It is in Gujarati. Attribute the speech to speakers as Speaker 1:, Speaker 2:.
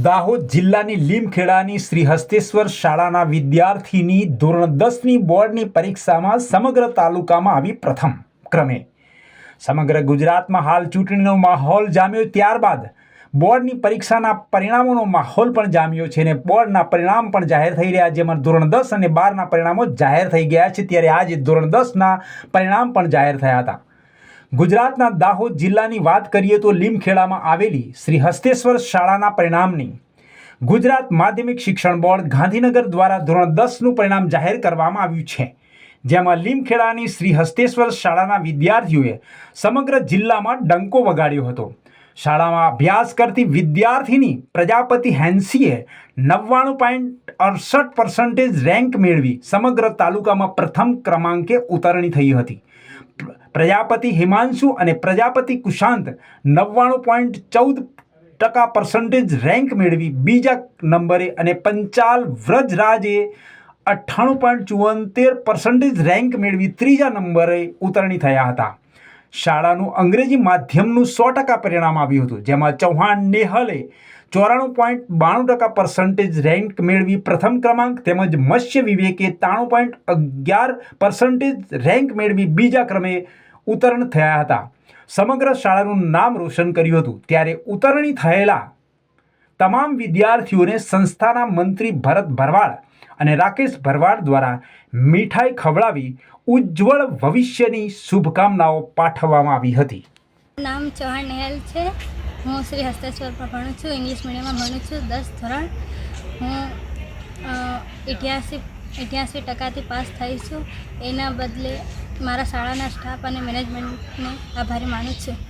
Speaker 1: દાહોદ જિલ્લાની લીમખેડાની શ્રી હસ્તેશ્વર શાળાના વિદ્યાર્થીની ધોરણ દસની બોર્ડની પરીક્ષામાં સમગ્ર તાલુકામાં આવી પ્રથમ ક્રમે. સમગ્ર ગુજરાતમાં હાલ ચૂંટણીનો માહોલ જામ્યો ત્યારબાદ બોર્ડની પરીક્ષાના પરિણામોનો માહોલ પણ જામ્યો છે અને બોર્ડના પરિણામ પણ જાહેર થઈ રહ્યા છે. જેમાં ધોરણ દસ અને બારના પરિણામો જાહેર થઈ ગયા છે. ત્યારે આજે ધોરણ દસના પરિણામ પણ જાહેર થયા હતા. ગુજરાતના દાહોદ જિલ્લાની વાત કરીએ તો લીમખેડામાં આવેલી શ્રી હસ્તેશ્વર શાળાના પરિણામની ગુજરાત માધ્યમિક શિક્ષણ બોર્ડ ગાંધીનગર દ્વારા ધોરણ દસનું પરિણામ જાહેર કરવામાં આવ્યું છે. જેમાં લીમખેડાની શ્રી હસ્તેશ્વર શાળાના વિદ્યાર્થીઓએ સમગ્ર જિલ્લામાં ડંકો વગાડ્યો હતો. શાળામાં અભ્યાસ કરતી વિદ્યાર્થીની પ્રજાપતિ હેન્સીએ નવ્વાણું પોઈન્ટ અડસઠ પર્સન્ટેજ રેન્ક મેળવી સમગ્ર તાલુકામાં પ્રથમ ક્રમાંકે ઉતરણી થઈ હતી. પ્રજાપતિ હિમાંશુ અને પ્રજાપતિ કુશાંત નવ્વાણું પોઈન્ટ ચૌદ ટકા પર્સન્ટેજ રેન્ક મેળવી બીજા નંબરે અને પંચાલ વ્રજરાજે અઠ્ઠાણું પોઈન્ટ ચુવોતેર પર્સન્ટેજ રેન્ક મેળવી ત્રીજા નંબરે ઉતરણી થયા હતા. શાળાનું અંગ્રેજી માધ્યમનું સો ટકા પરિણામ આવ્યું હતું, જેમાં ચૌહાણ નેહલે ચોરાણું પોઈન્ટ બાણું ટકા પર્સન્ટેજ રેન્ક મેળવી પ્રથમ ક્રમાંક તેમજ મત્સ્ય વિવેકે ત્રાણું પોઈન્ટ અગિયાર પર્સન્ટેજ રેન્ક મેળવી બીજા ક્રમે ઉતરણ થયા હતા. સમગ્ર શાળાનું નામ રોશન કર્યું હતું. ત્યારે ઉતરણી થયેલા તમામ વિદ્યાર્થીઓને સંસ્થાના મંત્રી ભરત ભરવાડ અને રાકેશ ભરવાડ દ્વારા મીઠાઈ ખવડાવી ઉજ્જવળ ભવિષ્યની શુભકામનાઓ પાઠવવામાં આવી હતી.
Speaker 2: નામ ચૌહાણ નેહલ છે. હું શ્રી હસ્તેશ્વરમાં ભણું છું. ઇંગ્લિશ મીડિયમમાં ભણું છું. દસ ધોરણ. હું ઇઠ્યાસી ઇઠ્યાસી ટકાથી પાસ થઈ છું. એના બદલે મારા શાળાના સ્ટાફ અને મેનેજમેન્ટને આભારી માનું છું.